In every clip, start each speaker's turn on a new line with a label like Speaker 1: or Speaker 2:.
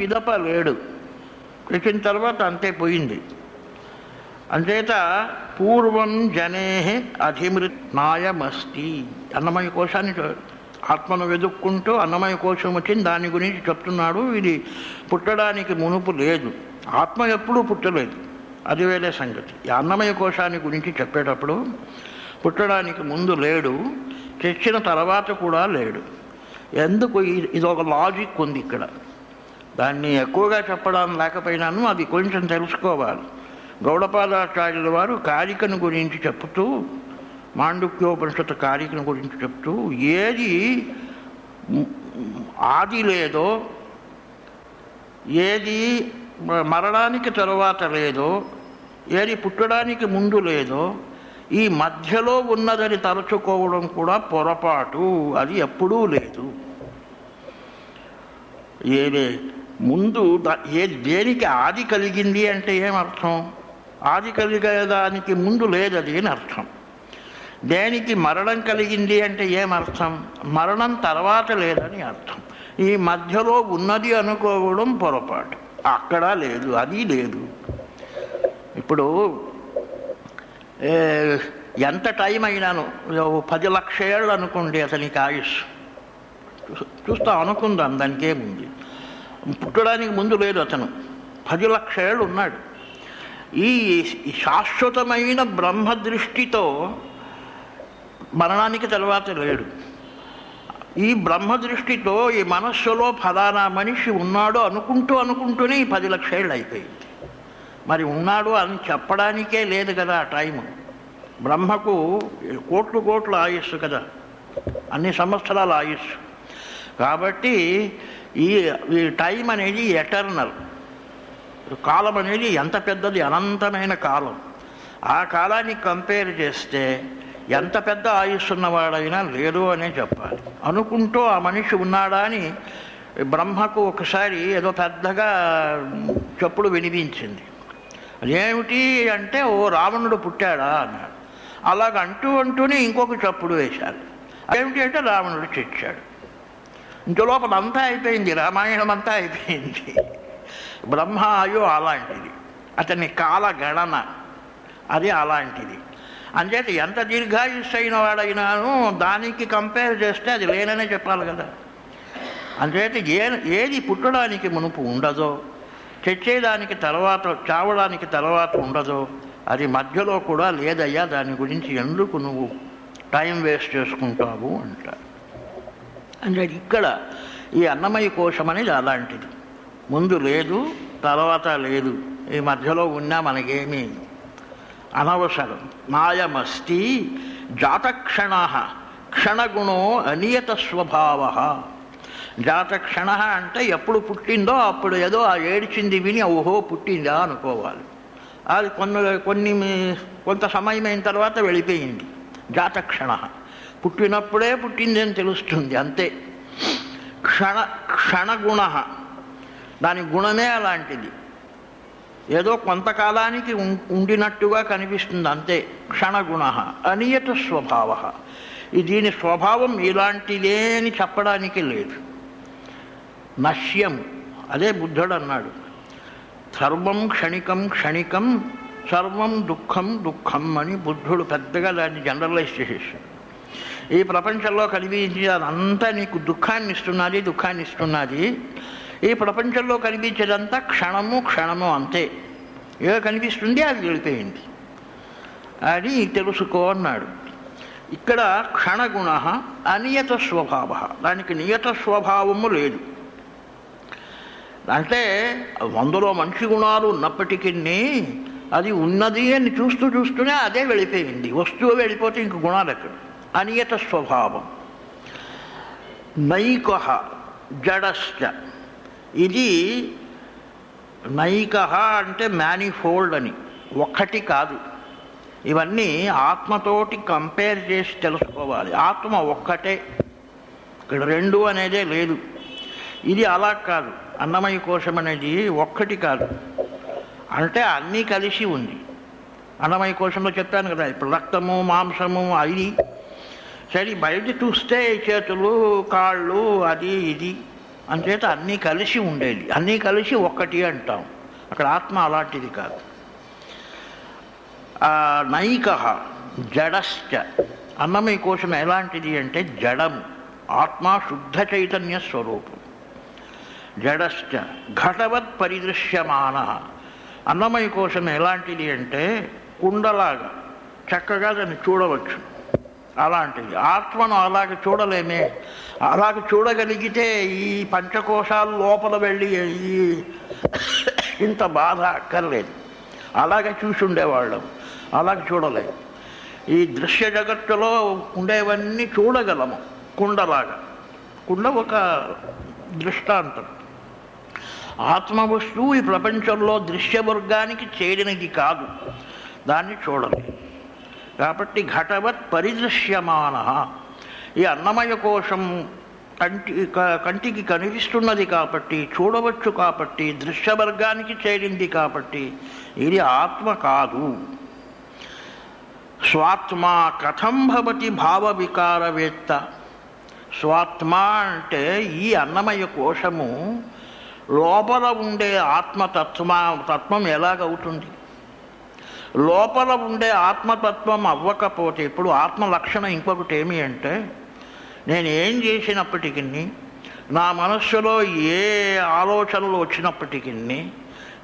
Speaker 1: పిదప లేడు పెట్టిన తర్వాత అంతే పోయింది. అంచేత పూర్వం జనే అధిమృత్నాయమస్తి. అన్నమయ కోశాన్ని ఆత్మను వెతుక్కుంటూ అన్నమయ కోశం వచ్చింది. దాని గురించి చెప్తున్నాడు. ఇది పుట్టడానికి మునుపు లేదు. ఆత్మ ఎప్పుడూ పుట్టలేదు. అది వేరే సంగతి. ఈ అన్నమయ కోశాన్ని గురించి చెప్పేటప్పుడు పుట్టడానికి ముందు లేడు. తెచ్చిన తర్వాత కూడా లేడు. ఎందుకు? ఇది ఒక లాజిక్ ఉంది ఇక్కడ. దాన్ని ఎక్కువగా చెప్పడం లేకపోయినాను అది కొంచెం తెలుసుకోవాలి. గౌడపాదాచార్యుల వారు కారికను గురించి చెప్తూ మాండుక్యోపనిషత్తు కారికను గురించి చెప్తూ ఏది ఆది లేదో ఏది మరణానికి తరువాత లేదో ఏది పుట్టడానికి ముందు లేదో ఈ మధ్యలో ఉన్నదని తలుచుకోవడం కూడా పొరపాటు అది ఎప్పుడూ లేదు. ఏదే ముందు ఏ దేనికి ఆది కలిగింది అంటే ఏమర్థం? ఆది కలిగేదానికి ముందు లేదది అని అర్థం. దేనికి మరణం కలిగింది అంటే ఏమర్థం? మరణం తర్వాత లేదని అర్థం. ఈ మధ్యలో ఉన్నది అనుకోవడం పొరపాటు. అక్కడ లేదు అది లేదు. ఇప్పుడు ఎంత టైం అయినాను? పది లక్ష ఏళ్ళు అనుకోండి అతనికి ఆయుష్ చూస్తా చూస్తాం అనుకుందాం దానికేముంది? పుట్టడానికి ముందు లేదు అతను. పది లక్ష ఏళ్ళు ఉన్నాడు. ఈ ఈ శాశ్వతమైన బ్రహ్మ దృష్టితో మరణానికి తర్వాత లేడు. ఈ బ్రహ్మ దృష్టితో ఈ మనస్సులో ఫలానా మనిషి ఉన్నాడు అనుకుంటూ అనుకుంటూనే ఈ పది లక్షేళ్ళు అయిపోయింది. మరి ఉన్నాడు అని చెప్పడానికే లేదు కదా ఆ టైము. బ్రహ్మకు కోట్లు కోట్ల ఆయుస్సు కదా. అన్ని సంవత్సరాల ఆయుస్సు. కాబట్టి ఈ ఈ టైం అనేది ఎటర్నల్. కాలం అనేది ఎంత పెద్దది? అనంతమైన కాలం. ఆ కాలాన్ని కంపేర్ చేస్తే ఎంత పెద్ద ఆయుస్సు ఉన్నవాడైనా లేదు అనే చెప్పాలి. అనుకుంటూ ఆ మనిషి ఉన్నాడా అని బ్రహ్మకు ఒకసారి ఏదో పెద్దగా చెప్పుడు వినిపించింది. అదేమిటి అంటే ఓ రావణుడు పుట్టాడా? అన్నాడు. అలాగ అంటూ అంటూనే ఇంకొక చప్పుడు వేశారు. ఏమిటి అంటే రావణుడు చచ్చాడు. ఇంక లోపల అంతా అయిపోయింది రామాయణం అంతా అయిపోయింది. బ్రహ్మాయు అలాంటిది. అతని కాల గణన అది అలాంటిది. అంచేత ఎంత దీర్ఘాయుస్సు అయిన వాడైనాను దానికి కంపేర్ చేస్తే అది లేననే చెప్పాలి కదా. అంచేత ఏ ఏది పుట్టడానికి మునుపు ఉండదో చచ్చేదానికి తర్వాత చావడానికి తర్వాత ఉండదో అది మధ్యలో కూడా లేదయ్యా దాని గురించి ఎందుకు నువ్వు టైం వేస్ట్ చేసుకుంటావు అంటారు. అంటే ఇక్కడ ఈ అన్నమయ కోశం అనేది అలాంటిది. ముందు లేదు తర్వాత లేదు. ఈ మధ్యలో ఉన్నా మనకేమీ అనవసరం. మాయమస్తి జాతక్షణ క్షణగుణో అనియత స్వభావ. జాతక్షణ అంటే ఎప్పుడు పుట్టిందో అప్పుడు ఏదో ఆ ఏడ్చింది విని ఓహో పుట్టిందా అనుకోవాలి. అది కొన్ని కొన్ని కొంత సమయం అయిన తర్వాత వెళ్ళిపోయింది. జాతక్షణ. పుట్టినప్పుడే పుట్టింది అని తెలుస్తుంది అంతే. క్షణ క్షణగుణ. దాని గుణమే అలాంటిది. ఏదో కొంతకాలానికి ఉం- ఉండినట్టుగా కనిపిస్తుంది అంతే. క్షణగుణ అనియత స్వభావ. దీని స్వభావం ఇలాంటిదే అని చెప్పడానికి లేదు. నశ్యం అదే బుద్ధుడు అన్నాడు. సర్వం క్షణికం క్షణికం సర్వం దుఃఖం దుఃఖం అని బుద్ధుడు పెద్దగా దాన్ని జనరలైజ్ చేసేసాడు. ఈ ప్రపంచంలో కనిపించేది అదంతా నీకు దుఃఖాన్ని ఇస్తున్నది దుఃఖాన్ని ఇస్తున్నది ఈ ప్రపంచంలో కనిపించేదంతా క్షణము క్షణము అంతే. ఏ కనిపిస్తుంది అది వెళ్ళిపోయింది. అది తెలుసుకో అన్నాడు. ఇక్కడ క్షణగుణ అనియత స్వభావ. దానికి నియత స్వభావము లేదు. అంటే వందలో మంచి గుణాలు ఉన్నప్పటికీ అది ఉన్నది అని చూస్తూ చూస్తూనే అదే వెళ్ళిపోయింది. వస్తువు వెళ్ళిపోతే ఇంక గుణాలు ఎక్కడ? అనియత స్వభావం. నైక జడశ్చ. ఇది నైక అంటే మ్యానిఫోల్డ్ అని. ఒక్కటి కాదు. ఇవన్నీ ఆత్మతోటి కంపేర్ చేసి తెలుసుకోవాలి. ఆత్మ ఒక్కటే. ఇక్కడ రెండు అనేదే లేదు. ఇది అలా కాదు. అన్నమయ కోశం అనేది ఒక్కటి కాదు. అంటే అన్నీ కలిసి ఉంది. అన్నమయ కోశంలో చెప్పాను కదా ఇప్పుడు రక్తము మాంసము అది సరే బయట చూస్తే చేతులు కాళ్ళు అది ఇది. అంచేత అన్నీ కలిసి ఉండేది అన్నీ కలిసి ఒక్కటి అంటాం. అక్కడ ఆత్మ అలాంటిది కాదు. నైక జడశ్చ. అన్నమయ కోశం ఎలాంటిది అంటే జడము. ఆత్మ శుద్ధ చైతన్య స్వరూపం. జడశ్చ ఘటవత్ పరిదృశ్యమాన. అన్నమయ కోశం ఎలాంటిది అంటే కుండలాగా. చక్కగా దాన్ని చూడవచ్చు. అలాంటిది ఆత్మను అలాగ చూడలేమే. అలాగ చూడగలిగితే ఈ పంచకోశాలు లోపల వెళ్ళి ఈ ఇంత బాధ అక్కర్లేదు. అలాగే చూసి ఉండేవాళ్ళం అలాగ చూడలేము ఈ దృశ్య జగత్తులో ఉండేవన్నీ చూడగలము కుండలాగా. కుండ ఒక దృష్టాంతం. ఆత్మ వస్తువు ఈ ప్రపంచంలో దృశ్యవర్గానికి చేరినది కాదు. దాన్ని చూడలేదు. కాబట్టి ఘటవత్ పరిదృశ్యమాన. ఈ అన్నమయ కోశం కంటి కంటికి కనిపిస్తున్నది కాబట్టి చూడవచ్చు కాబట్టి దృశ్యవర్గానికి చేరింది కాబట్టి ఇది ఆత్మ కాదు. స్వాత్మా కథం భవతి భావ వికారవేత్త స్వాత్మ అంటే ఈ అన్నమయ కోశము లోపల ఉండే ఆత్మతత్వ తత్వం ఎలాగవుతుంది? లోపల ఉండే ఆత్మతత్వం అవ్వకపోతే ఇప్పుడు ఆత్మ లక్షణం ఇంకొకటి ఏమి అంటే నేను ఏం చేసినప్పటికీ నా మనస్సులో ఏ ఆలోచనలు వచ్చినప్పటికీ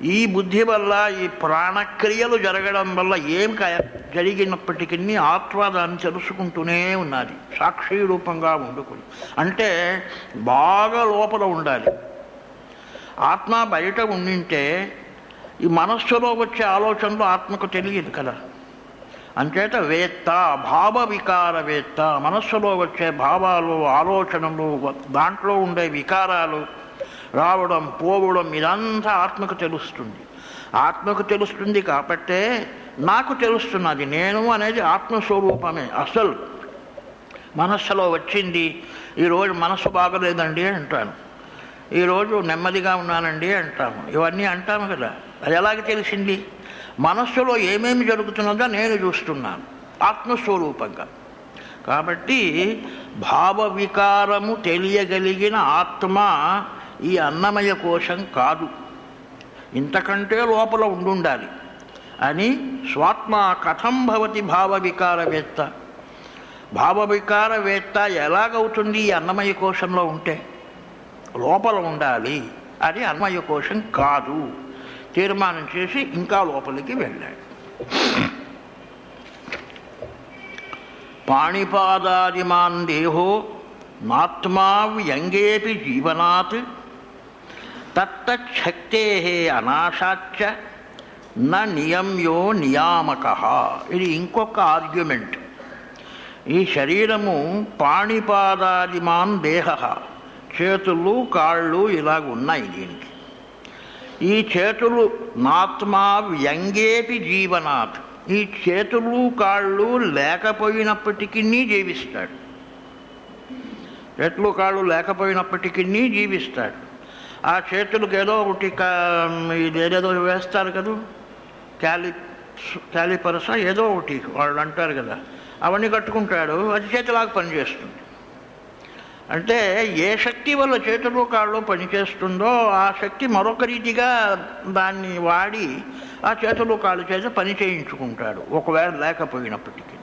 Speaker 1: ఈ బుద్ధి వల్ల ఈ ప్రాణక్రియలు జరగడం వల్ల ఏం జరిగినప్పటికీ ఆత్మ దాన్ని తెలుసుకుంటూనే ఉన్నది. సాక్షి రూపంగా ఉండుకుని. అంటే బాగా లోపల ఉండాలి. ఆత్మ బయట ఉండింటే ఈ మనస్సులో వచ్చే ఆలోచనలు ఆత్మకు తెలియదు కదా. అంచేత వేత్త భావ వికార వేత్త మనస్సులో వచ్చే భావాలు ఆలోచనలు దాంట్లో ఉండే వికారాలు రావడం పోవడం ఇదంతా ఆత్మకు తెలుస్తుంది. ఆత్మకు తెలుస్తుంది కాబట్టే నాకు తెలుస్తున్నది నేను అనేది ఆత్మస్వరూపమే అసలు. మనస్సులో వచ్చింది ఈరోజు మనసు బాగలేదండి అంటాను. ఈరోజు నెమ్మదిగా ఉన్నానండి అంటాము. ఇవన్నీ అంటాము కదా. అది ఎలాగ తెలిసింది? మనస్సులో ఏమేమి జరుగుతున్నదో నేను చూస్తున్నాను ఆత్మస్వరూపంగా. కాబట్టి భావ వికారము తెలియగలిగిన ఆత్మ ఈ అన్నమయ కోశం కాదు. ఇంతకంటే లోపల ఉండుండాలి అని స్వాత్మ కథం భవతి భావ వికారవేత్త భావ వికారవేత్త ఎలాగవుతుంది ఈ అన్నమయ కోశంలో ఉంటే? లోపల ఉండాలి అది అన్నమయ కోశం కాదు. తీర్మానం చేసి ఇంకా లోపలికి వెళ్ళాడు. పాణిపాదాదిమాన్ దేహో నాత్మా వ్యంగేపి జీవనాత్ తత్తశక్తే అనాశాచ న నియమ్యో నియామక. ఇది ఇంకొక ఆర్గ్యుమెంట్ ఈ శరీరము పాణిపాదాదిమాన్ దేహ చేతులు కాళ్ళు ఇలాగ ఉన్నాయి దీనికి. ఈ చేతులు నాత్మా వ్యంగేపి జీవనాథ్ ఈ చేతులు కాళ్ళు లేకపోయినప్పటికీ జీవిస్తాడు. చేతులు కాళ్ళు లేకపోయినప్పటికీ జీవిస్తాడు. ఆ చేతులకు ఏదో ఒకటి ఏదేదో వేస్తారు కదా? క్యాలి క్యాలిపరస ఏదో ఒకటి వాళ్ళు అంటారు కదా? అవన్నీ కట్టుకుంటాడు అది చేతిలాగా పనిచేస్తుంది. అంటే ఏ శక్తి వల్ల చేతులు కాళ్ళు పనిచేస్తుందో ఆ శక్తి మరొక రీతిగా దాన్ని వాడి ఆ చేతులు కాళ్ళు చేత పని చేయించుకుంటాడు ఒకవేళ లేకపోయినప్పటికీ.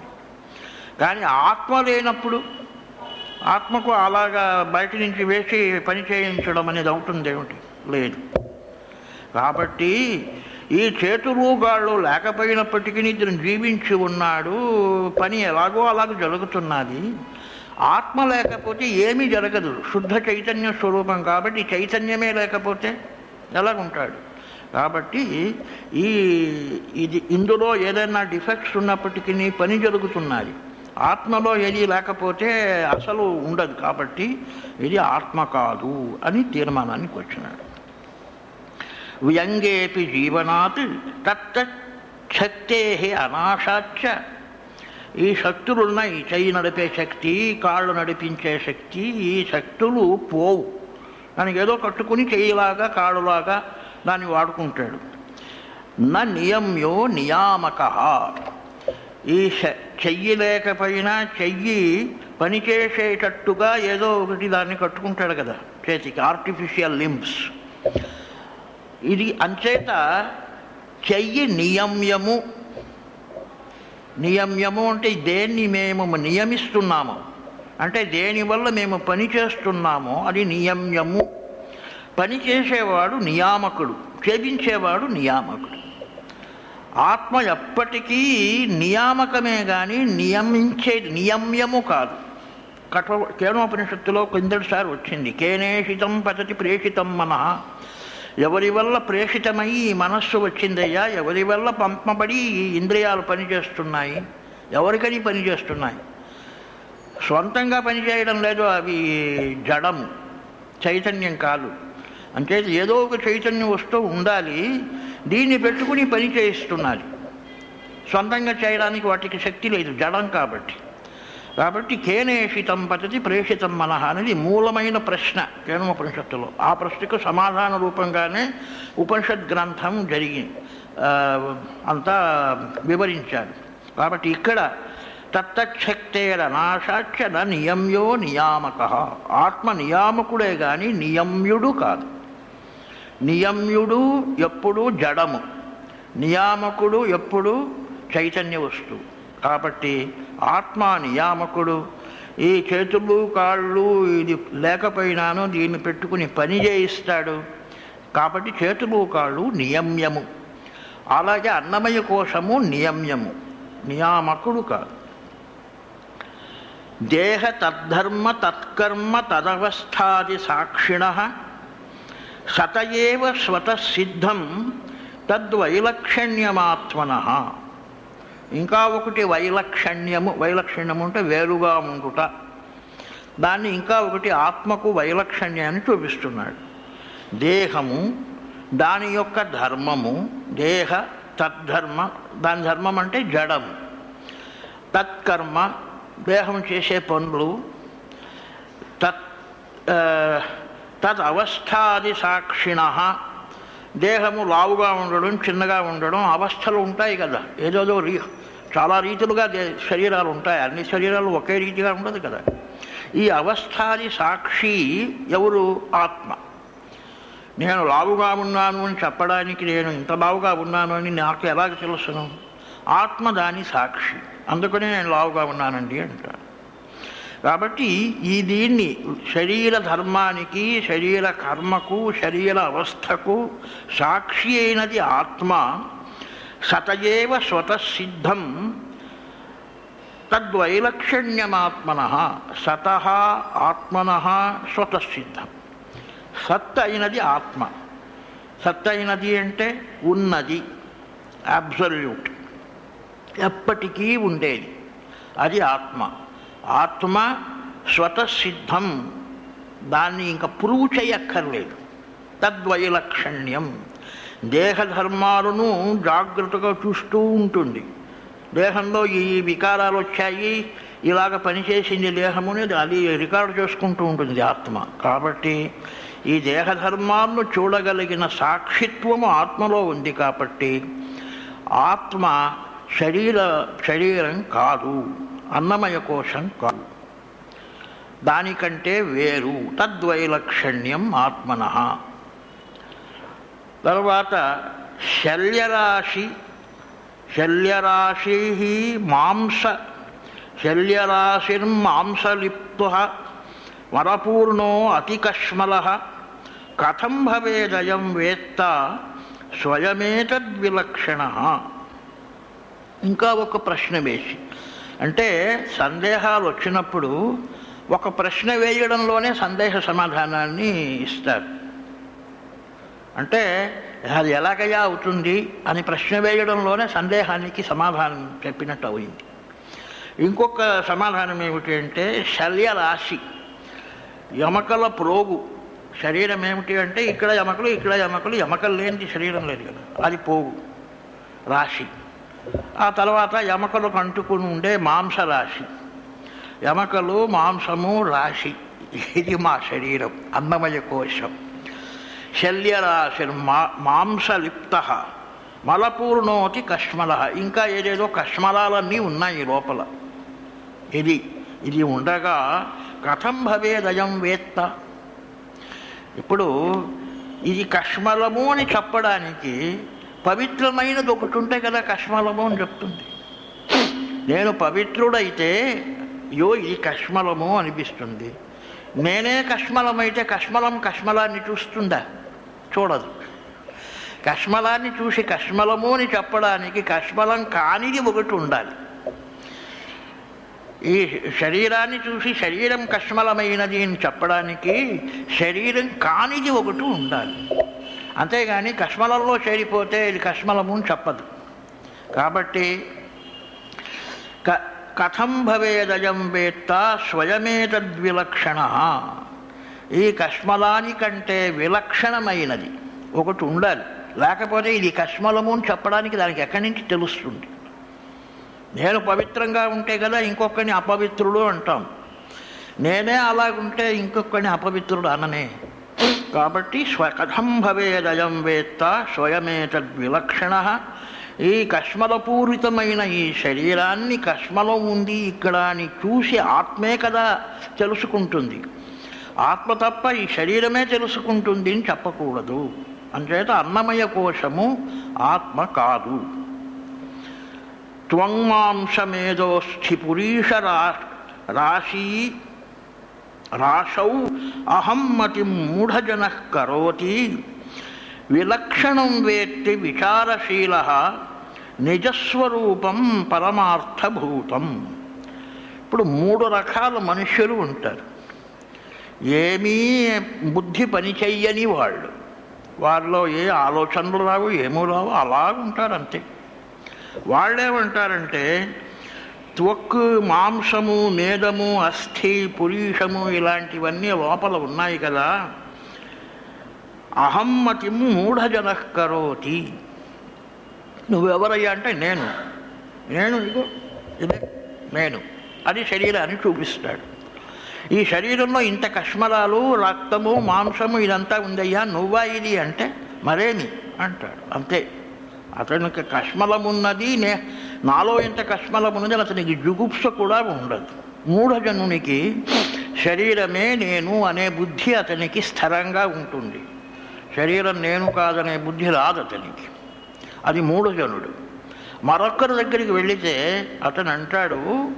Speaker 1: కానీ ఆత్మ లేనప్పుడు ఆత్మకు అలాగా బయట నుంచి వేసి పని చేయించడం అనేది అవుతుంది ఏమిటి? లేదు. కాబట్టి ఈ చేతులు గాళ్ళు లేకపోయినప్పటికీ ఇతను జీవించి ఉన్నాడు పని ఎలాగో అలాగ జరుగుతున్నది. ఆత్మ లేకపోతే ఏమీ జరగదు. శుద్ధ చైతన్య స్వరూపం కాబట్టి చైతన్యమే లేకపోతే ఎలాగుంటాడు? కాబట్టి ఈ ఇది ఇందులో ఏదైనా డిఫెక్ట్స్ ఉన్నప్పటికీ పని జరుగుతున్నది ఆత్మలో ఏది లేకపోతే అసలు ఉండదు కాబట్టి ఇది ఆత్మ కాదు అని తీర్మానానికి వచ్చినాడు. వ్యంగేపి జీవనాత్ తత్త శక్తే అనాశాచ ఈ శక్తులున్నాయి చెయ్యి నడిపే శక్తి కాళ్ళు నడిపించే శక్తి ఈ శక్తులు పోవు. దానికి ఏదో కట్టుకుని చెయ్యిలాగా కాళ్ళులాగా దాన్ని వాడుకుంటాడు. నా నియమ్యో నియామక. ఈ చెయ్యి లేకపోయినా చెయ్యి పనిచేసేటట్టుగా ఏదో ఒకటి దాన్ని కట్టుకుంటాడు కదా చేతికి ఆర్టిఫిషియల్ లింబ్స్ ఇది అంచేత చెయ్యి నియమ్యము నియమ్యము అంటే దేన్ని మేము నియమిస్తున్నాము? అంటే దేనివల్ల మేము పని చేస్తున్నామో అది నియమ్యము. పని చేసేవాడు నియామకుడు క్షేపించేవాడు నియామకుడు. ఆత్మ ఎప్పటికీ నియామకమే కానీ నియమించే నియమ్యము కాదు. కఠో కేనోపనిషత్తులో కిందటిసారి వచ్చింది. కేనేషితం పతతి ప్రేషితం మన. ఎవరి వల్ల ప్రేషితమై ఈ మనస్సు వచ్చిందయ్యా? ఎవరి వల్ల పంపబడి ఈ ఇంద్రియాలు పనిచేస్తున్నాయి? ఎవరికని పనిచేస్తున్నాయి? సొంతంగా పనిచేయడం లేదు అవి జడం చైతన్యం కాదు. అంటే ఏదో ఒక చైతన్యం వస్తూ ఉండాలి దీన్ని పెట్టుకుని పని చేయిస్తున్నది సొంతంగా చేయడానికి వాటికి శక్తి లేదు జడం కాబట్టి. కాబట్టి కేనేషితం పతతి ప్రేషితం మనహ అనేది మూలమైన ప్రశ్న కేనోపనిషత్తులో. ఆ ప్రశ్నకు సమాధాన రూపంగానే ఉపనిషత్ గ్రంథం జరిగింది అంతా వివరించాడు కాబట్టి ఇక్కడ తత్తశక్తేర నాశాచ న నియమ్యో నియామక. ఆత్మ నియామకుడే కానీ నియమ్యుడు కాదు. నియమ్యుడు ఎప్పుడు జడము. నియామకుడు ఎప్పుడు చైతన్య వస్తువు. కాబట్టి ఆత్మ నియామకుడు. ఈ చేతులు కాళ్ళు ఇది లేకపోయినాను దీన్ని పెట్టుకుని పని చేయిస్తాడు. కాబట్టి చేతులు కాళ్ళు నియమ్యము. అలాగే అన్నమయ కోశము నియమ్యము. నియామకుడు కాదు. దేహ తద్ధర్మ తత్కర్మ తదవస్థాది సాక్షిణ. సతయేవ స్వతసిద్ధం తద్వైలక్షణ్యమాత్మన. ఇంకా ఒకటి వైలక్షణ్యము. వైలక్షణ్యము అంటే వేరుగా ఉండుట. దాన్ని ఇంకా ఒకటి ఆత్మకు వైలక్షణ్యాన్ని చూపిస్తున్నాడు. దేహము దాని యొక్క ధర్మము దేహ తద్ధర్మ దాని ధర్మం అంటే జడము. తత్కర్మ దేహం చేసే పనులు తత్ తద్ అవస్థాది సాక్షిణ దేహము లావుగా ఉండడం చిన్నగా ఉండడం అవస్థలు ఉంటాయి కదా. ఏదోదో రీ చాలా రీతులుగా దే శరీరాలు ఉంటాయి. అన్ని శరీరాలు ఒకే రీతిగా ఉండదు కదా. ఈ అవస్థాది సాక్షి ఎవరు? ఆత్మ. నేను లావుగా ఉన్నాను అని చెప్పడానికి నేను ఇంత లావుగా ఉన్నాను అని నాకు ఎలాగ తెలుసును ఆత్మ దాని సాక్షి. అందుకనే నేను లావుగా ఉన్నానండి అంటాను కాబట్టి ఈ దీన్ని శరీర ధర్మానికి శరీర కర్మకు శరీర అవస్థకు సాక్షి అయినది ఆత్మ. సతయేవ స్వతసిద్ధం తద్వైలక్షణ్యమాత్మన. సత ఆత్మన స్వతసిద్ధం సత్ అయినది ఆత్మ. సత్ అయినది అంటే ఉన్నది. అబ్సల్యూట్. ఎప్పటికీ ఉండేది. అది ఆత్మ. ఆత్మ స్వతసిద్ధం. దాన్ని ఇంకా ప్రూవ్ చేయక్కర్లేదు. తద్వైలక్షణ్యం. దేహధర్మాలను జాగ్రత్తగా చూస్తూ ఉంటుంది. దేహంలో ఈ వికారాలు వచ్చాయి. ఇలాగ పనిచేసింది దేహముని అది రికార్డు చేసుకుంటూ ఉంటుంది ఆత్మ. కాబట్టి ఈ దేహధర్మాలను చూడగలిగిన సాక్షిత్వము ఆత్మలో ఉంది కాబట్టి ఆత్మ శరీర శరీరం కాదు. అన్నమయ కోశం కాదు దానికంటే వేరు తద్వైలక్షణ్యం ఆత్మన. తర్వాత శల్యరాశి శల్యరాశి మాంస శల్యరాశిర్మాంసలిప్తు వరపూర్ణో అతికష్మల. కథం భవేదయం వేత్త స్వయమేతద్విలక్షణ. ఇంకా ఒక ప్రశ్న వేసి అంటే సందేహాలు వచ్చినప్పుడు ఒక ప్రశ్న వేయడంలోనే సందేహ సమాధానాన్ని ఇస్తారు. అంటే అది ఎలాగయ్యా అవుతుంది అని ప్రశ్న వేయడంలోనే సందేహానికి సమాధానం చెప్పినట్టు అయింది. ఇంకొక సమాధానం ఏమిటి అంటే శల్యరాశి యమకల ప్రోగు. శరీరం ఏమిటి అంటే ఇక్కడ యమకలు ఇక్కడ యమకలు యమకలు లేనిది శరీరం లేదు కదా అది పోగు రాశి. ఆ తర్వాత ఎమకలకు అంటుకుని ఉండే మాంసరాశి. ఎమకలు మాంసము రాశి. ఇది మా శరీరం అన్నమయ కోశం. శల్యరాశి మా మాంసలిప్త మలపూర్ణోతి కష్మల. ఇంకా ఏదేదో కష్మలాలన్నీ ఉన్నాయి లోపల. ఇది ఇది ఉండగా కథం భవేదయం వేత్త. ఇప్పుడు ఇది కష్మలము అని చెప్పడానికి పవిత్రమైనది ఒకటి ఉంటే కదా కష్మలము అని చెప్తుంది. నేను పవిత్రుడైతే యో ఇది కష్మలము అనిపిస్తుంది. నేనే కష్మలమైతే కష్మలం కష్మలాన్ని చూస్తుందా? చూడదు. కష్మలాన్ని చూసి కష్మలము అని చెప్పడానికి కష్మలం కానిది ఒకటి ఉండాలి. ఈ శరీరాన్ని చూసి శరీరం కష్మలమైనది అని చెప్పడానికి శరీరం కానిది ఒకటి ఉండాలి. అంతేగాని కష్మలంలో చేరిపోతే ఇది కష్మలము అని చెప్పదు. కాబట్టి క కథం భవేదయం వేత్త స్వయమేతద్విలక్షణ. ఈ కష్మలాని కంటే విలక్షణమైనది ఒకటి ఉండాలి. లేకపోతే ఇది కష్మలము అని చెప్పడానికి దానికి ఎక్కడి నుంచి తెలుస్తుంది? నేను పవిత్రంగా ఉంటే కదా ఇంకొకరిని అపవిత్రుడు అంటాం. నేనే అలాగుంటే ఇంకొకరిని అపవిత్రుడు అననే. కాబట్టి స్వకథం భవేదయం వేత్త స్వయమేతద్విలక్షణ ఈ కష్మలపూరితమైన ఈ శరీరాన్ని కష్మలో ఉంది ఇక్కడ అని చూసి ఆత్మే కదా తెలుసుకుంటుంది. ఆత్మ తప్ప ఈ శరీరమే తెలుసుకుంటుంది అని చెప్పకూడదు. అంచేత అన్నమయ కోశము ఆత్మ కాదు. త్వంమాంసమేదోస్థి పురీష రా రాశీ రాశౌ అహం మతి మూఢజన కరోతి. విలక్షణం వేత్తి విచారశీల నిజస్వరూపం పరమార్థభూతం. ఇప్పుడు మూడు రకాల మనుష్యులు ఉంటారు. ఏమీ బుద్ధి పని చెయ్యని వాళ్ళు. వారిలో ఏ ఆలోచనలు రావు ఏమో రావు అలా ఉంటారు అంతే. వాళ్ళేమంటారంటే త్వక్కు మాంసము మేదము అస్థి పురీషము ఇలాంటివన్నీ లోపల ఉన్నాయి కదా. అహమ్మతిం మూఢజన కరోతి. నువ్వెవరయ్యా అంటే నేను. నేను ఇగో ఇదే నేను. అది శరీరాన్ని చూపిస్తాడు. ఈ శరీరంలో ఇంత కష్మలాలు రక్తము మాంసము ఇదంతా ఉందయ్యా నువ్వా ఇది అంటే మరేమి? అంటాడు. అంతే. అతనికి కష్మలం ఉన్నది నే నాలో ఇంత కష్మలం ఉన్నది అతనికి జుగుప్స కూడా ఉండదు. మూఢజనునికి శరీరమే నేను అనే బుద్ధి అతనికి స్థిరంగా ఉంటుంది. శరీరం నేను కాదనే బుద్ధి రాదు అతనికి. అది మూఢజనుడు. మరొక్కరి దగ్గరికి వెళితే అతను అంటాడు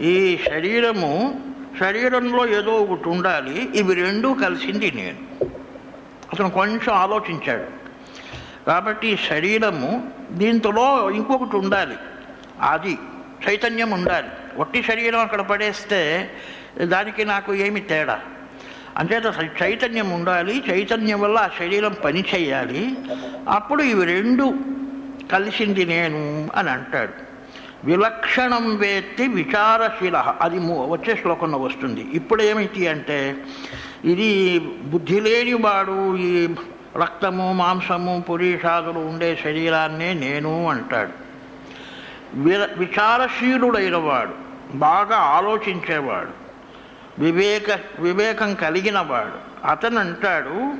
Speaker 1: ఈ శరీరము శరీరంలో ఏదో ఒకటి ఉండాలి ఇవి రెండూ కలిసింది నేను. అతను కొంచెం ఆలోచించాడు. కాబట్టి ఈ శరీరము దీంట్లో ఇంకొకటి ఉండాలి. అది చైతన్యం ఉండాలి. ఒట్టి శరీరం అక్కడ పడేస్తే దానికి నాకు ఏమి తేడా? అంచేత చైతన్యం ఉండాలి. చైతన్యం వల్ల ఆ శరీరం పని చేయాలి. అప్పుడు ఇవి రెండు కలిసింది నేను అని అంటాడు. విలక్షణం వేత్తి విచారశీల. అది వచ్చే శ్లోకంలో వస్తుంది. ఇప్పుడు ఏమిటి అంటే ఇది బుద్ధి లేని వాడు ఈ రక్తము మాంసము పురీషాదులు ఉండే శరీరాన్నే నేను అంటాడు. విర విచారశీలుడైన వాడు బాగా ఆలోచించేవాడు వివేక వివేకం కలిగిన వాడు అతను అంటాడు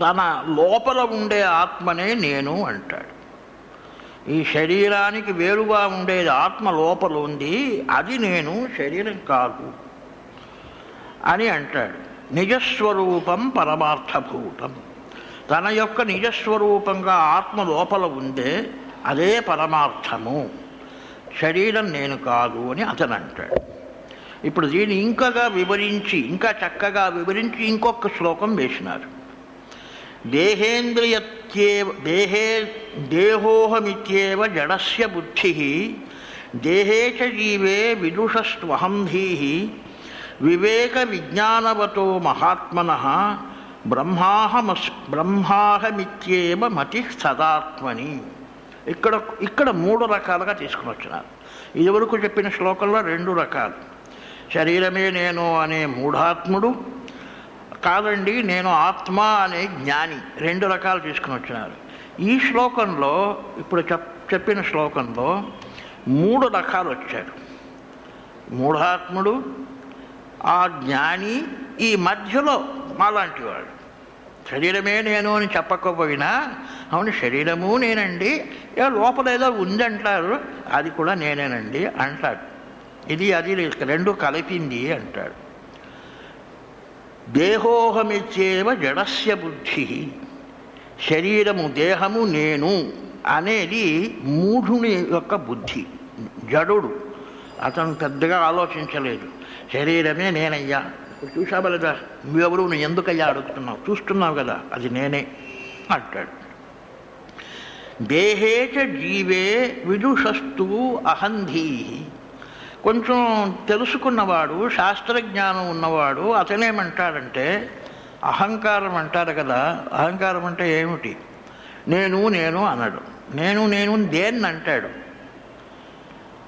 Speaker 1: తన లోపల ఉండే ఆత్మనే నేను అంటాడు. ఈ శరీరానికి వేరుగా ఉండేది ఆత్మ లోపల ఉంది అది నేను శరీరం కాదు అని అంటాడు. నిజస్వరూపం పరమార్థభూతం. తన యొక్క నిజస్వరూపంగా ఆత్మ లోపల ఉందే అదే పరమార్థము. శరీరం నేను కాదు అని అతను అంటాడు. ఇప్పుడు దీన్ని ఇంకగా వివరించి ఇంకా చక్కగా వివరించి ఇంకొక శ్లోకం వేసినారు. దేహేంద్రియత్యేవ దేహే దేహోహమిత్యేవ జడస్య బుద్ధి దేహే చ జీవే విదుషస్త్వహం వివేక విజ్ఞానవతో మహాత్మన బ్రహ్మాహమస్ బ్రహ్మాహమిత్యేవ మతి సదాత్మని. ఇక్కడ ఇక్కడ మూడు రకాలుగా తీసుకుని వచ్చినారు ఇదివరకు చెప్పిన శ్లోకంలో రెండు రకాలు. శరీరమే నేను అనే మూఢాత్ముడు కాదండి నేను ఆత్మ అనే జ్ఞాని. రెండు రకాలు తీసుకుని వచ్చినారు ఈ శ్లోకంలో ఇప్పుడు చెప్ చెప్పిన శ్లోకంలో మూడు రకాలు వచ్చారు. మూఢాత్ముడు ఆ జ్ఞాని ఈ మధ్యలో మాలాంటి వాడు శరీరమే నేను అని చెప్పకపోయినా అవును శరీరము నేనండి. ఏ లోపల ఏదో ఉందంటారు అది కూడా నేనేనండి అంటాడు. ఇది అది రెండు కలిపింది అంటాడు. దేహోహమిచ్చేవ జడస్య బుద్ధి శరీరము దేహము నేను అనేది మూఢుని యొక్క బుద్ధి జడుడు. అతను పెద్దగా ఆలోచించలేదు. శరీరమే నేనయ్యా. ఇప్పుడు చూసావు లేదా నువ్వెవరు? నువ్వు ఎందుకయ్యా అడుగుతున్నావు? చూస్తున్నావు కదా అది నేనే అంటాడు. దేహేచ జీవే విదుషస్తు అహంధీ కొంచెం తెలుసుకున్నవాడు శాస్త్రజ్ఞానం ఉన్నవాడు అతనేమంటాడంటే అహంకారం అంటారు కదా అహంకారం అంటే ఏమిటి? నేను నేను అనడు. నేను నేను దేన్ని అంటాడు?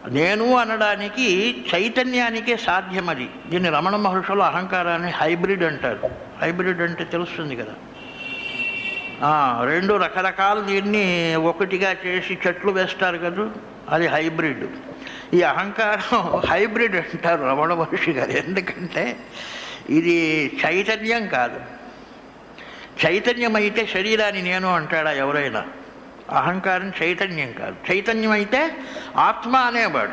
Speaker 1: నేను అనడానికి చైతన్యానికే సాధ్యం అది దీన్ని రమణ మహర్షులు అహంకారాన్ని హైబ్రిడ్ అంటారు. హైబ్రిడ్ అంటే తెలుస్తుంది కదా. రెండు రకరకాల దీన్ని ఒకటిగా చేసి చెట్లు వేస్తారు కదా. అది హైబ్రిడ్. ఈ అహంకారం హైబ్రిడ్ అంటారు రమణ మహర్షి గారు. ఎందుకంటే ఇది చైతన్యం కాదు. చైతన్యం అయితే శరీరాన్ని నేను అంటాడా ఎవరైనా? అహంకారం చైతన్యం కాదు. చైతన్యం అయితే ఆత్మ అనేవాడు.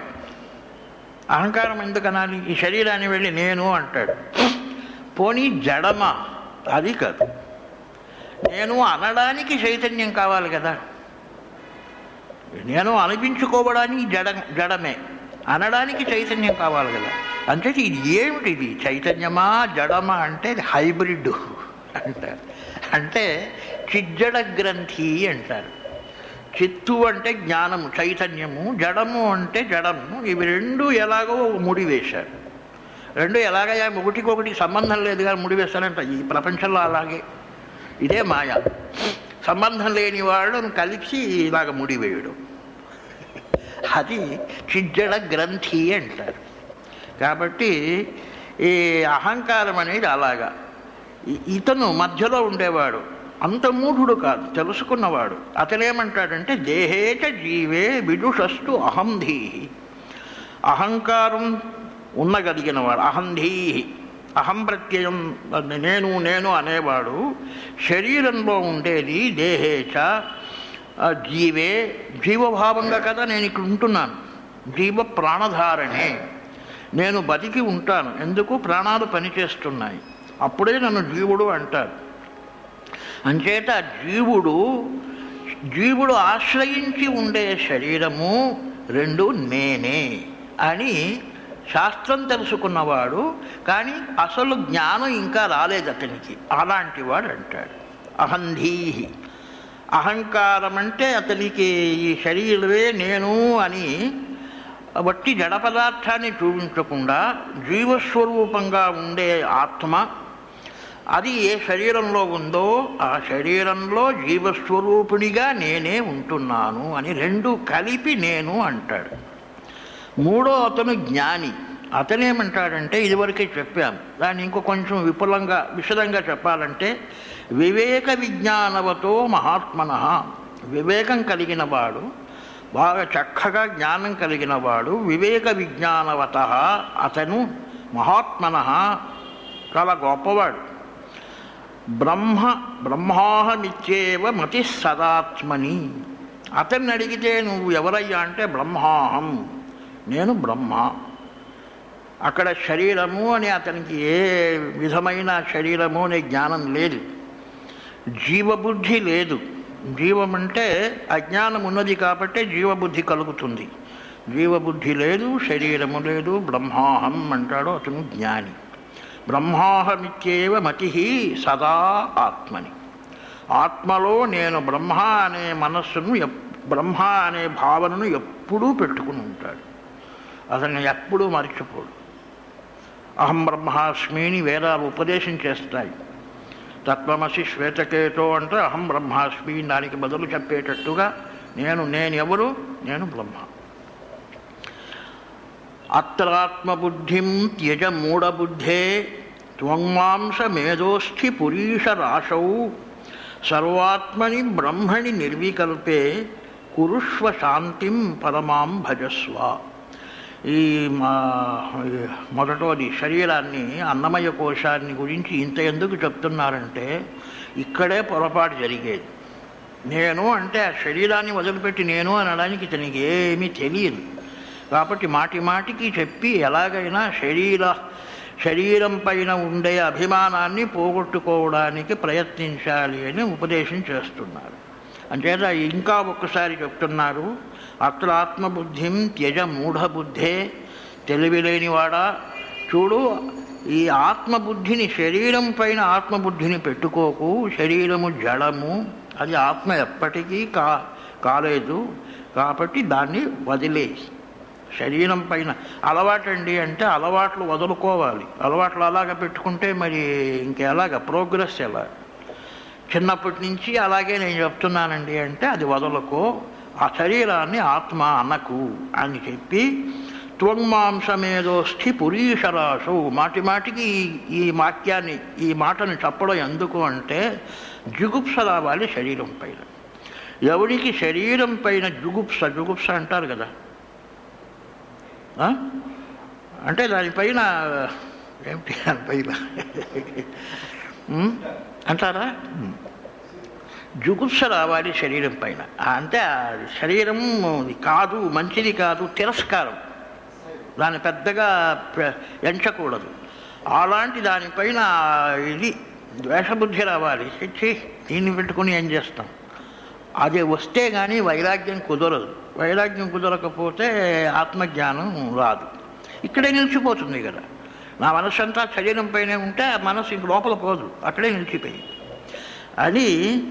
Speaker 1: అహంకారం ఎందుకనాలి ఈ శరీరాన్ని వెళ్ళి నేను అంటాడు. పోనీ జడమా? అది కాదు. నేను అనడానికి చైతన్యం కావాలి కదా. నేను అనిపించుకోవడానికి జడ జడమే. అనడానికి చైతన్యం కావాలి కదా. అంటే ఇది ఏమిటి ఇది? చైతన్యమా జడమా అంటే హైబ్రిడ్ అంటారు. అంటే చిజ్జడ గ్రంథి అంటారు. చిత్తు అంటే జ్ఞానము చైతన్యము జడము అంటే జడము. ఇవి రెండు ఎలాగో ముడి వేశారు. రెండు ఎలాగయ్యా? ఒకటికొకటి సంబంధం లేదు కానీ ముడి వేస్తారంట ఈ ప్రపంచంలో అలాగే. ఇదే మాయ. సంబంధం లేని వాళ్ళను కలిసి ఇలాగ ముడివేయడం అది చిజ్జడ గ్రంథి అంటారు. కాబట్టి ఈ అహంకారం అనేది అలాగా. ఇతను మధ్యలో ఉండేవాడు. అంత మూఢుడు కాదు తెలుసుకున్నవాడు. అతనేమంటాడంటే దేహేచ జీవే విదుషస్తు అహంధీ అహంకారం ఉన్నగలిగినవాడు అహంధీ అహం ప్రత్యయం నేను నేను అనేవాడు శరీరంలో ఉండేది దేహేచ జీవే జీవభావంగా కదా నేను ఇక్కడ ఉంటున్నాను. జీవ ప్రాణధారణే. నేను బతికి ఉంటాను ఎందుకు ప్రాణాలు పనిచేస్తున్నాయి. అప్పుడే నన్ను జీవుడు అంటారు. అంచేత జీవుడు జీవుడు ఆశ్రయించి ఉండే శరీరము రెండు నేనే అని శాస్త్రం తెలుసుకున్నవాడు కానీ అసలు జ్ఞానం ఇంకా రాలేదు అతనికి. అలాంటి వాడు అంటాడు. అహంధీహి అహంకారం అంటే అతనికి ఈ శరీరమే నేను అని వట్టి జడ పదార్థాన్ని చూపించకుండా జీవస్వరూపంగా ఉండే ఆత్మ అది ఏ శరీరంలో ఉందో ఆ శరీరంలో జీవస్వరూపిణిగా నేనే ఉంటున్నాను అని రెండు కలిపి నేను అంటాడు. మూడో అతను జ్ఞాని. అతనేమంటాడంటే ఇదివరకే చెప్పాం. దాన్ని ఇంకో కొంచెం విపులంగా విషదంగా చెప్పాలంటే వివేక విజ్ఞానవతో మహాత్మన. వివేకం కలిగిన వాడు బాగా చక్కగా జ్ఞానం కలిగిన వాడు వివేక విజ్ఞానవత అతను మహాత్మన. చాలా గొప్పవాడు. బ్రహ్మ బ్రహ్మాహమిచ్చేవ మతి సదాత్మని. అతన్ని అడిగితే నువ్వు ఎవరయ్యా అంటే బ్రహ్మాహం. నేను బ్రహ్మ. అక్కడ శరీరము అని అతనికి ఏ విధమైన శరీరము అనే జ్ఞానం లేదు. జీవబుద్ధి లేదు. జీవం అంటే అజ్ఞానం ఉన్నది కాబట్టి జీవబుద్ధి కలుగుతుంది. జీవబుద్ధి లేదు శరీరము లేదు బ్రహ్మాహం అంటాడు అతను జ్ఞాని. బ్రహ్మాహమిత్యేవ మతి సదా ఆత్మని. ఆత్మలో నేను బ్రహ్మ అనే మనస్సును బ్రహ్మ అనే భావనను ఎప్పుడూ పెట్టుకుని ఉంటాడు. అతన్ని ఎప్పుడూ మర్చిపోడు. అహం బ్రహ్మాస్మిని వేదాలు ఉపదేశం చేస్తాయి. తత్వమసి శ్వేతకేతో అంటే అహం బ్రహ్మాస్మి దానికి బదులు చెప్పేటట్టుగా నేను నేను ఎవరు? నేను బ్రహ్మ. అత్రాత్మబుద్ధిం త్యజ మూఢబుద్ధే త్వంమాంస పురీష రాశౌ సర్వాత్మని బ్రహ్మణి నిర్వికల్పే కురుష్వ శాంతిం పరమాం భజస్వ. ఈ మా ఈ మొదటోది శరీరాన్ని అన్నమయ కోశాన్ని గురించి ఇంత ఎందుకు చెప్తున్నారంటే ఇక్కడే పొరపాటు జరిగేది. నేను అంటే ఆ శరీరాన్ని వదిలిపెట్టి నేను అనడానికి ఇతనికి ఏమీ తెలియదు. కాబట్టి మాటి మాటికి చెప్పి ఎలాగైనా శరీర శరీరం పైన ఉండే అభిమానాన్ని పోగొట్టుకోవడానికి ప్రయత్నించాలి అని ఉపదేశం చేస్తున్నారు. అంచేత ఇంకా ఒక్కసారి చెప్తున్నారు అత్ర ఆత్మబుద్ధిం త్యజ మూఢబుద్ధే తెలివిలేనివాడా? చూడు ఈ ఆత్మబుద్ధిని శరీరం పైన ఆత్మబుద్ధిని పెట్టుకోకు శరీరము జడము అది ఆత్మ ఎప్పటికీ కా కాలేదు కాబట్టి దాన్ని వదిలేసి శరీరం పైన అలవాటండి అంటే అలవాట్లు వదులుకోవాలి. అలవాట్లు అలాగ పెట్టుకుంటే మరి ఇంకెలాగ? ప్రోగ్రెస్ ఎలా? చిన్నప్పటి నుంచి అలాగే నేను చెప్తున్నానండి అంటే అది వదులుకో. ఆ శరీరాన్ని ఆత్మ అనకు అని చెప్పి త్వమాంసమేదోస్థి పురీషరాశు. మాటి మాటికి ఈ- వాక్యాన్ని ఈ మాటను చెప్పడం ఎందుకు అంటే జుగుప్స రావాలి శరీరం పైన. ఎవరికి శరీరం పైన జుగుప్స జుగుప్స అంటారు కదా? అంటే దానిపైన ఏమిటి దానిపైన? అంటారా? జుగుప్స రావాలి శరీరం పైన. అంటే శరీరం కాదు మంచిది కాదు తిరస్కారం. దాన్ని పెద్దగా ఎంచకూడదు. అలాంటి దానిపైన ఇది ద్వేషబుద్ధి రావాలి. దీన్ని పెట్టుకుని ఏం చేస్తాం? అది వస్తే కానీ వైరాగ్యం కుదరదు. వైరాగ్యం కుదరకపోతే ఆత్మజ్ఞానం రాదు. ఇక్కడే నిలిచిపోతుంది కదా. నా మనసు అంతా శరీరంపైనే ఉంటే ఆ మనసు ఇంక లోపల పోదు. అక్కడే నిలిచిపోయింది. అని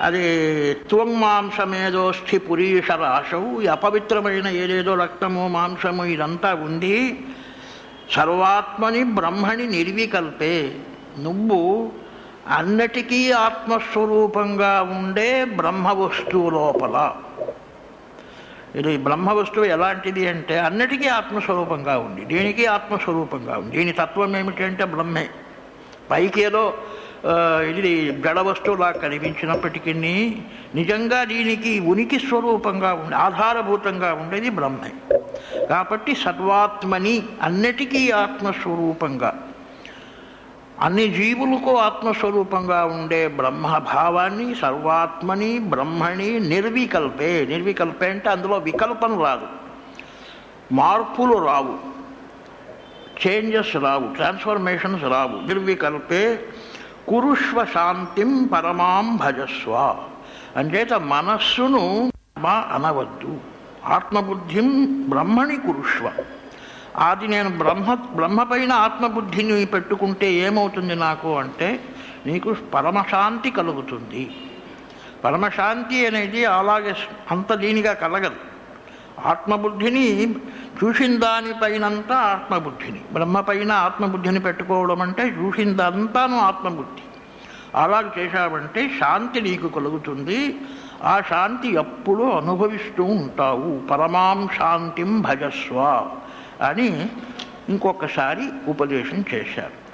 Speaker 1: అది త్వమాంసమేదోస్థి పురీష రాశవు ఈ అపవిత్రమైన ఏదేదో రక్తము మాంసము ఇదంతా ఉండి సర్వాత్మని బ్రహ్మని నిర్వికల్పే. నువ్వు అన్నిటికీ ఆత్మస్వరూపంగా ఉండే బ్రహ్మ వస్తువు లోపల. ఇది బ్రహ్మ వస్తువు ఎలాంటిది అంటే అన్నిటికీ ఆత్మస్వరూపంగా ఉంది. దీనికి ఆత్మస్వరూపంగా ఉంది. దీని తత్వం ఏమిటంటే బ్రహ్మే. పైకి ఏదో ఇది జడ వస్తువులా కనిపించినప్పటికీ నిజంగా దీనికి ఉనికి స్వరూపంగా ఉండి ఆధారభూతంగా ఉండేది బ్రహ్మే. కాబట్టి సర్వాత్మని అన్నిటికీ ఆత్మస్వరూపంగా అన్ని జీవులకు ఆత్మస్వరూపంగా ఉండే బ్రహ్మభావాన్ని సర్వాత్మని బ్రహ్మణి నిర్వికల్పే. నిర్వికల్పే అంటే అందులో వికల్పం రాదు. మార్పులు రావు. చేంజెస్ రావు. ట్రాన్స్ఫర్మేషన్స్ రావు. నిర్వికల్పే కురుష్వ శాంతిం పరమాం భజస్వ. అంచేత మనస్సును మా అనవద్దు. ఆత్మబుద్ధిం బ్రహ్మణి కురుష్వ. అది నేను బ్రహ్మ బ్రహ్మపైన ఆత్మబుద్ధిని పెట్టుకుంటే ఏమవుతుంది నాకు అంటే నీకు పరమశాంతి కలుగుతుంది. పరమశాంతి అనేది అలాగే అంత దీనిగా కలగదు. ఆత్మబుద్ధిని చూసిన దానిపైనంతా ఆత్మబుద్ధిని. బ్రహ్మపైన ఆత్మబుద్ధిని పెట్టుకోవడం అంటే చూసిందంతాను ఆత్మబుద్ధి. అలా చేశావంటే శాంతి నీకు కలుగుతుంది. ఆ శాంతి ఎప్పుడూ అనుభవిస్తూ ఉంటావు. పరమాం శాంతిం భజస్వ. అని ఇంకొకసారి ఉపదేశం చేశారు.